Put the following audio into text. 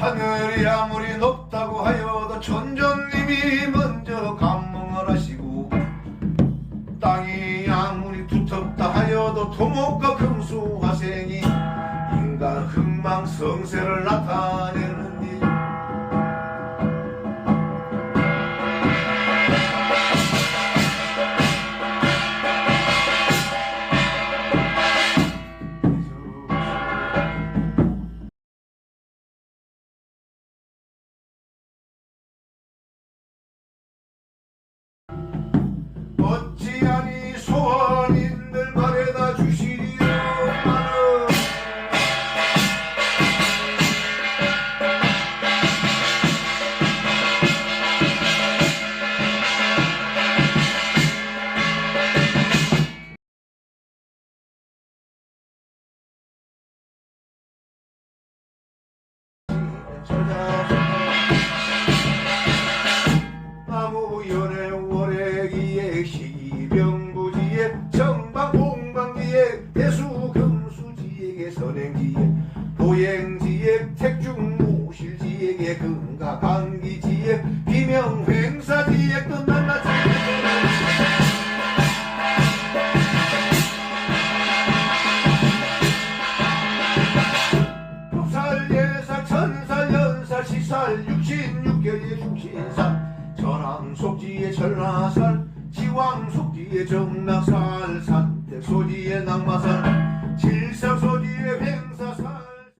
하늘이 아무리 높다고 하여도 천존님이 먼저 감몽을 하시고 땅이 아무리 두텁다 하여도 토목과 금수 화생이 인간 흥망성쇠를 나타내는 선행지에 도행지에 택중무실지에게 금가 강 시살 육신육계의 중신살 전황 속지의 전라살 지왕 속지의 낙마살